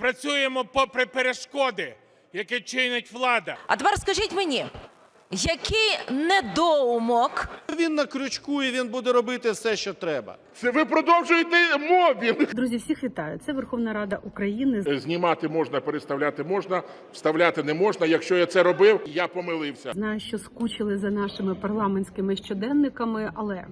Працюємо попри перешкоди, які чинить влада. А тепер скажіть мені, який недоумок Він на крючку і він буде робити все, що треба. Це ви продовжуєте мобінг. Друзі, всіх вітаю. Це Верховна Рада України. Знімати можна, переставляти можна, вставляти не можна. Якщо я це робив, я помилився. Знаю, що скучили за нашими парламентськими щоденниками, але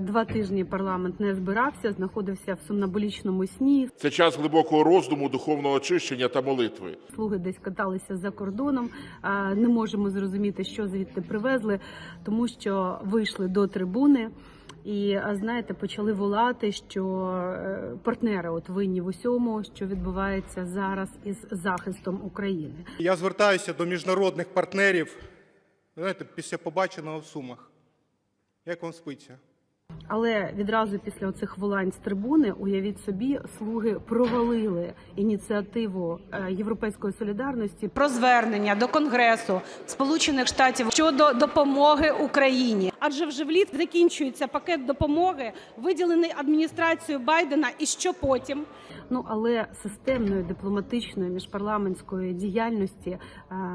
два тижні парламент не збирався, знаходився в сумнобулічному сні. Це час глибокого роздуму, духовного очищення та молитви. Слуги десь каталися за кордоном. Е, не можемо зрозуміти, що звідти привезли, тому що вийшли до трибуни. І е, знаєте, почали волати, що е, партнери от винні в усьому, що відбувається зараз із захистом України. Я звертаюся до міжнародних партнерів. Знаєте, після побаченого в Сумах. Як вам спиться? Але відразу після цих волань з трибуни, уявіть собі, слуги провалили ініціативу е, Європейської солідарності. про звернення до Конгресу Сполучених Штатів щодо допомоги Україні. Адже вже вліт закінчується пакет допомоги, виділений адміністрацією Байдена. І що потім? Ну але системної дипломатичної міжпарламентської діяльності е,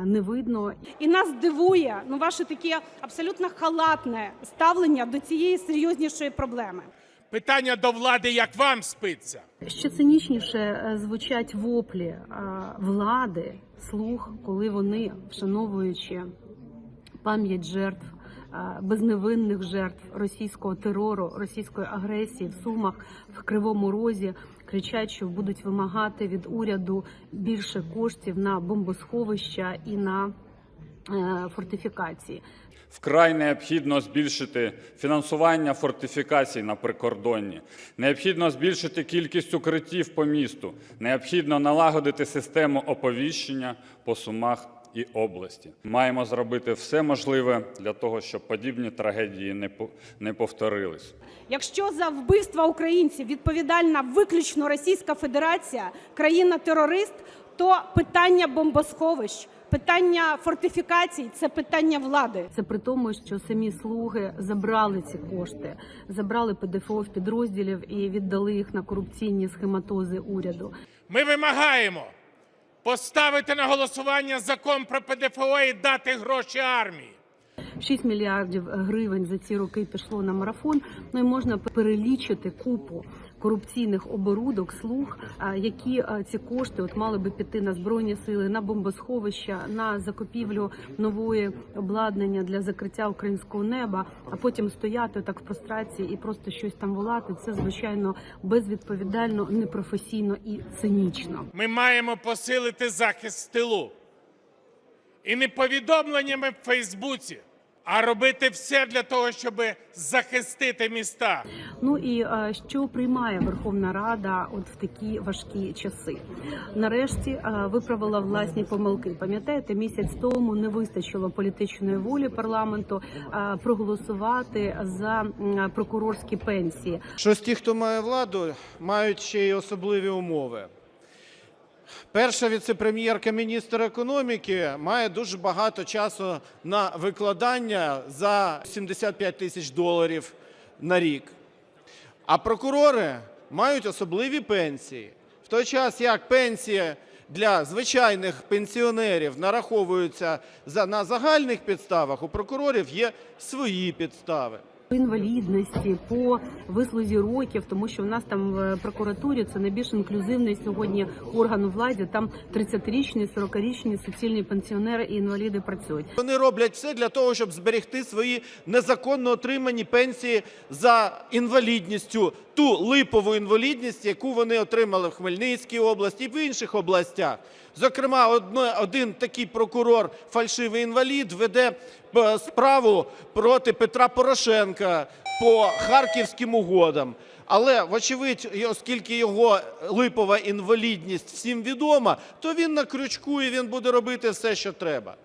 не видно. І нас дивує ну ваше таке абсолютно халатне ставлення до цієї серйознішої проблеми. Питання до влади, як вам спиться? Ще цинічніше е, звучать воплі е, влади, слуг, коли вони, вшановуючи пам'ять жертв, безневинних жертв російського терору, російської агресії в Сумах, в Кривому Розі, кричать, що будуть вимагати від уряду більше коштів на бомбосховища і на е, фортифікації. Вкрай необхідно збільшити фінансування фортифікацій на прикордонні. Необхідно збільшити кількість укриттів по місту. Необхідно налагодити систему оповіщення по сумах і області. Маємо зробити все можливе для того, щоб подібні трагедії не по- не повторились. Якщо за вбивства українців відповідальна виключно Російська Федерація, країна-терорист, то питання бомбосховищ, питання фортифікацій це питання влади. Це при тому, що самі слуги забрали ці кошти, забрали ПДФО в підрозділів і віддали їх на корупційні схематози уряду. Ми вимагаємо поставити на голосування закон про ПДФО і дати гроші армії. 6 мільярдів гривень за ці роки пішло на марафон. Ну і можна перелічити купу корупційних оборудок, слуг, які ці кошти от мали би піти на збройні сили, на бомбосховища, на закупівлю нової обладнання для закриття українського неба, а потім стояти так в прострації і просто щось там волати. Це звичайно безвідповідально, непрофесійно і цинічно. Ми маємо посилити захист тилу. І не повідомленнями в Фейсбуці, а робити все для того, щоб захистити міста. Ну і е, що приймає Верховна Рада от в такі важкі часи? Нарешті е, виправила власні помилки. Пам'ятаєте, місяць тому не вистачило політичної волі парламенту е, проголосувати за прокурорські пенсії. Щось ті, хто має владу, мають ще й особливі умови. Перша віцепрем'єрка міністр економіки має дуже багато часу на викладання за 75 тисяч доларів на рік. А прокурори мають особливі пенсії. В той час як пенсії для звичайних пенсіонерів нараховуються за, на загальних підставах, у прокурорів є свої підстави. Інвалідності, по вислузі років, тому що в нас там в прокуратурі це найбільш інклюзивний сьогодні орган у владі. Там 30-річні, 40-річні суцільні пенсіонери і інваліди працюють. Вони роблять все для того, щоб зберегти свої незаконно отримані пенсії за інвалідністю, ту липову інвалідність, яку вони отримали в Хмельницькій області і в інших областях. Зокрема, один такий прокурор, фальшивий інвалід, веде справу проти Петра Порошенка по харківським угодам. Але, вочевидь, оскільки його липова інвалідність всім відома, то він на крючку і він буде робити все, що треба.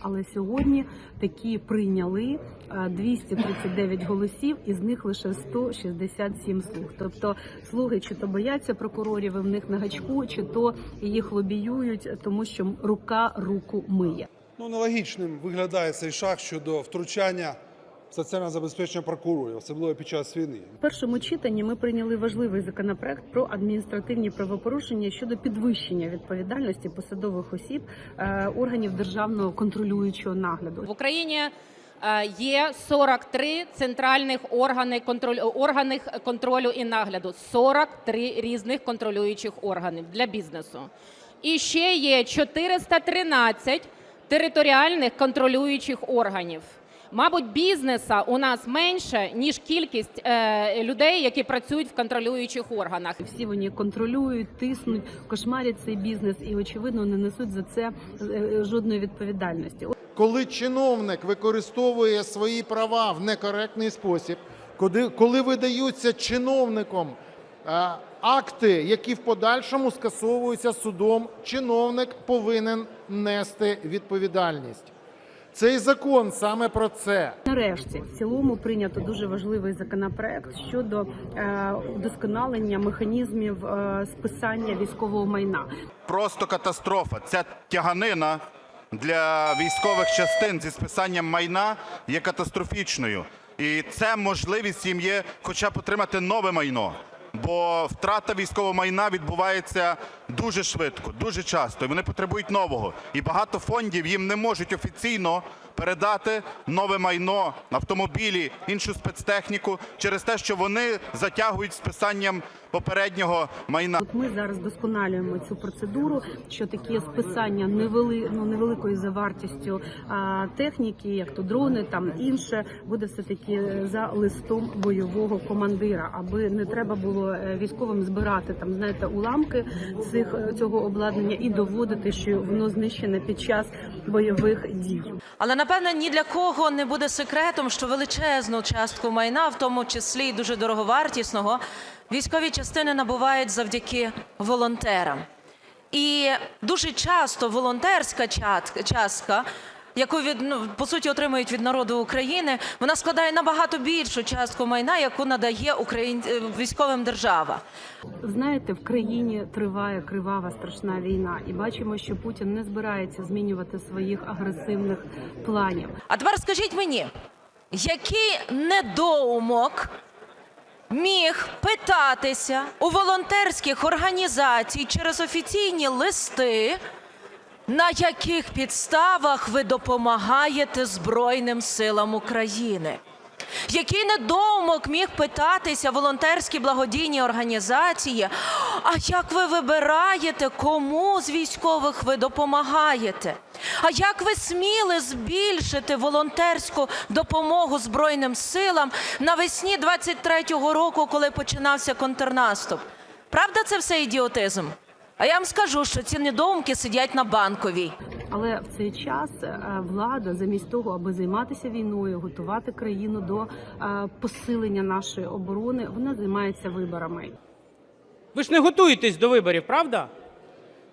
Але сьогодні такі прийняли е, 239 голосів, із них лише 167 слуг. Тобто слуги чи то бояться прокурорів і в них на гачку, чи то їх лобіюють, тому що рука руку миє. Ну, нелогічним виглядає цей шаг щодо втручання соціальне забезпечення прокурорів, особливо під час війни. В першому читанні ми прийняли важливий законопроект про адміністративні правопорушення щодо підвищення відповідальності посадових осіб е, органів державного контролюючого нагляду. В Україні е, є 43 центральних органи контролю, органи контролю і нагляду, 43 різних контролюючих органів для бізнесу. І ще є 413 територіальних контролюючих органів. Мабуть, бізнеса у нас менше ніж кількість е, людей, які працюють в контролюючих органах. Всі вони контролюють, тиснуть, кошмарять цей бізнес і очевидно не несуть за це е, жодної відповідальності. коли чиновник використовує свої права в некоректний спосіб, коли, коли видаються чиновником е, акти, які в подальшому скасовуються судом, чиновник повинен нести відповідальність. Цей закон саме про це. Нарешті в цілому прийнято дуже важливий законопроект щодо е, удосконалення механізмів е, списання військового майна. просто катастрофа. Ця тяганина для військових частин зі списанням майна є катастрофічною. І це можливість їм є хоча б отримати нове майно. Бо втрата військового майна відбувається дуже швидко, дуже часто. І вони потребують нового. І багато фондів їм не можуть офіційно передати нове майно, автомобілі, іншу спецтехніку через те, що вони затягують списанням попереднього майна. От ми зараз досконалюємо цю процедуру, що такі списання невели, ну, невеликою за вартістю а, техніки, як то дрони, там інше, буде все таки за листом бойового командира, аби не треба було е, військовим збирати там, знаєте, уламки цих е, цього обладнання і доводити, що воно знищене під час бойових дій. Але напевно ні для кого не буде секретом, що величезну частку майна, в тому числі і дуже дороговартісного, військові частини набувають завдяки волонтерам. І дуже часто волонтерська частка, яку від ну, по суті отримують від народу України, вона складає набагато більшу частку майна, яку надає Україн... е, військовим держава. Знаєте, в країні триває кривава страшна війна, і бачимо, що Путін не збирається змінювати своїх агресивних планів. А тепер скажіть мені, який недоумок міг питатися у волонтерських організацій через офіційні листи, на яких підставах ви допомагаєте Збройним силам України? Який недоумок міг питатися волонтерські благодійні організації? А як ви вибираєте, кому з військових ви допомагаєте? А як ви сміли збільшити волонтерську допомогу Збройним силам навесні 23-го року, коли починався контрнаступ? Правда, це все ідіотизм? А я вам скажу, що ці недоумки сидять на банковій. Але в цей час е, влада, замість того, аби займатися війною, готувати країну до е, посилення нашої оборони, вона займається виборами. Ви ж не готуєтесь до виборів, правда?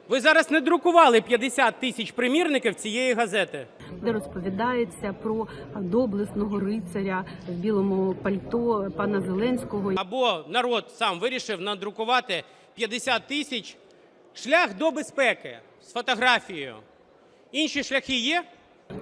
Ви зараз не друкували 50 тисяч примірників цієї газети. де розповідається про доблесного рицаря в білому пальто пана Зеленського. Або народ сам вирішив надрукувати 50 тисяч шлях до безпеки з фотографією. Інші шляхи є?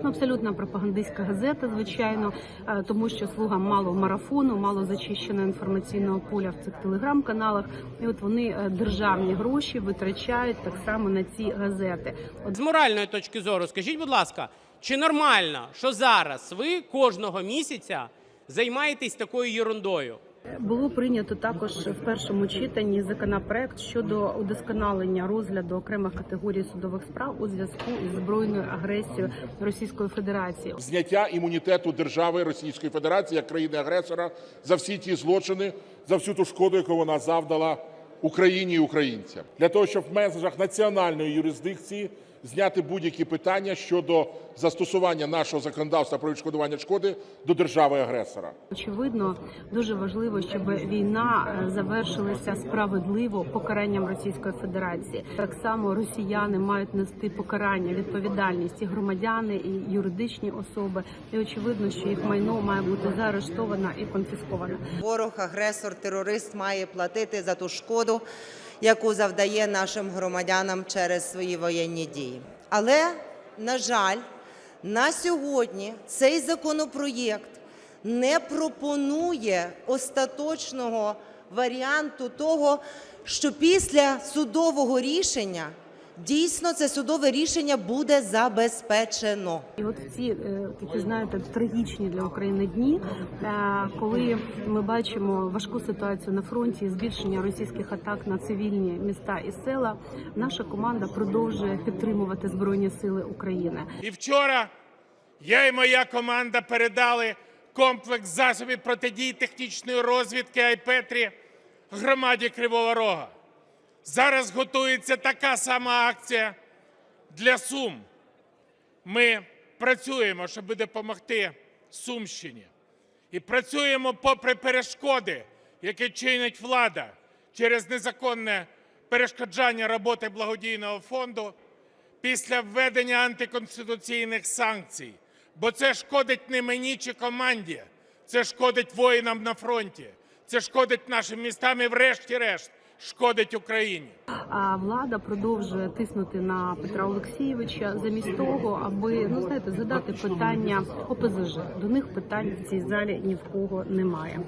Ну, абсолютно пропагандистська газета, звичайно, е, тому що слугам мало марафону, мало зачищеного інформаційного поля в цих телеграм-каналах. І от вони е, державні гроші витрачають так само на ці газети. От З моральної точки зору, скажіть, будь ласка, чи нормально, що зараз ви кожного місяця займаєтесь такою ерундою? Було прийнято також в першому читанні законопроект щодо удосконалення розгляду окремих категорій судових справ у зв'язку із збройною агресією Російської Федерації. Зняття імунітету держави Російської Федерації як країни-агресора за всі ті злочини, за всю ту шкоду, яку вона завдала Україні і українцям, для того, щоб в межах національної юрисдикції зняти будь-які питання щодо застосування нашого законодавства про відшкодування шкоди до держави-агресора. Очевидно, дуже важливо, щоб війна е, завершилася справедливо покаранням Російської Федерації. Так само росіяни мають нести покарання, відповідальність і громадяни, і юридичні особи. І очевидно, що їх майно має бути заарештовано і конфісковано. Ворог, агресор, терорист має платити за ту шкоду, яку завдає нашим громадянам через свої воєнні дії. Але, на жаль, на сьогодні цей законопроєкт не пропонує остаточного варіанту того, що після судового рішення дійсно це судове рішення буде забезпечено. І от в ці е, такі знаєте трагічні для України дні, е, коли ми бачимо важку ситуацію на фронті, і збільшення російських атак на цивільні міста і села, наша команда продовжує підтримувати збройні сили України. І вчора я і моя команда передали комплекс засобів протидії технічної розвідки Айпетрі громаді Кривого Рога. Зараз готується така сама акція для Сум. Ми працюємо, щоб допомогти Сумщині. І працюємо попри перешкоди, які чинить влада через незаконне перешкоджання роботи благодійного фонду після введення антиконституційних санкцій. Бо це шкодить не мені чи команді, це шкодить воїнам на фронті, це шкодить нашим містам і, врешті-решт, шкодить Україні. А влада продовжує тиснути на Петра Олексійовича замість того, аби ну знаєте, задати питання ОПЗЖ. До них питань в цій залі ні в кого немає.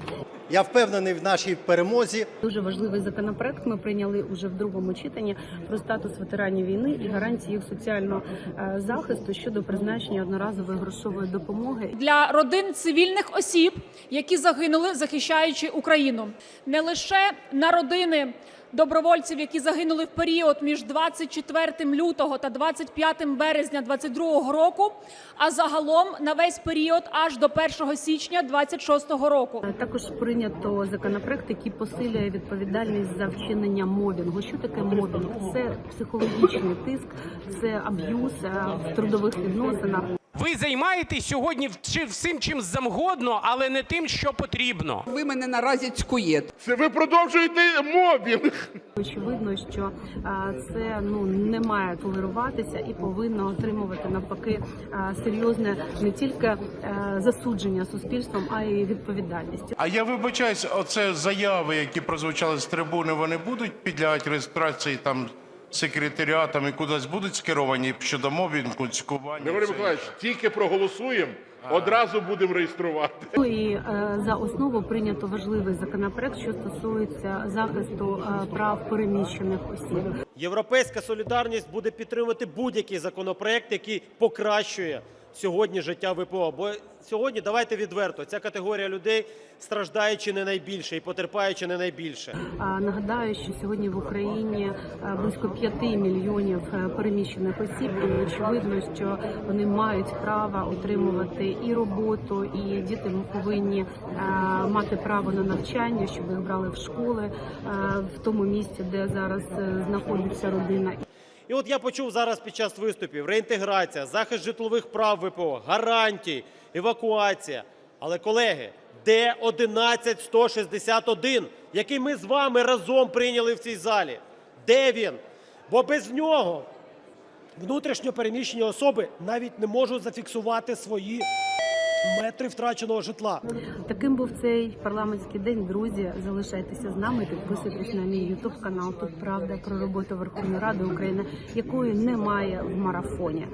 Я впевнений в нашій перемозі. Дуже важливий законопроект. Ми прийняли уже в другому читанні про статус ветеранів війни і гарантії їх соціального е, захисту щодо призначення одноразової грошової допомоги. для родин цивільних осіб, які загинули, захищаючи Україну, не лише на родини добровольців, які загинули в період між 24 лютого та 25 березня 2022 року, а загалом на весь період аж до 1 січня 2026 року. Також прийнято законопроект, який посилює відповідальність за вчинення мобінгу. Що таке мобінг? Це психологічний тиск, це аб'юз е, в трудових відносинах. Ви займаєтесь сьогодні всім чим завгодно, але не тим, що потрібно. Ви мене наразі цькуєте. Це ви продовжуєте мобінг. Очевидно, що а, це ну не має толеруватися і повинно отримувати навпаки а, серйозне не тільки засудження суспільством, а й відповідальність. А я вибачаюсь, оце заяви, які прозвучали з трибуни, вони будуть підлягати реєстрації там секретаріатам і кудись будуть скеровані щодо мобінгу, цькування. Григорій Миколаївич, тільки проголосуємо, одразу будемо реєструвати. Ну і е, за основу прийнято важливий законопроект, що стосується захисту е, прав переміщених осіб. Європейська солідарність буде підтримувати будь-який законопроект, який покращує сьогодні життя ВПО. Бо сьогодні давайте відверто, ця категорія людей страждає чи не найбільше і потерпає чи не найбільше. Нагадаю, що сьогодні в Україні е, близько 5 мільйонів е, переміщених осіб, і очевидно, що вони мають право отримувати і роботу, і діти повинні е, мати право на навчання, щоб їх брали в школи в тому місці, де зараз е, знаходиться родина. І от я почув зараз під час виступів реінтеграція, захист житлових прав ВПО, гарантії, евакуація. Але колеги, де 11161, який ми з вами разом прийняли в цій залі? Де він? Бо без нього внутрішньо переміщені особи навіть не можуть зафіксувати свої метри втраченого житла. Таким був цей парламентський день. Друзі, залишайтеся з нами. Підписуйтесь на мій ютуб канал. Тут правда про роботу Верховної Ради України, якої немає в марафоні.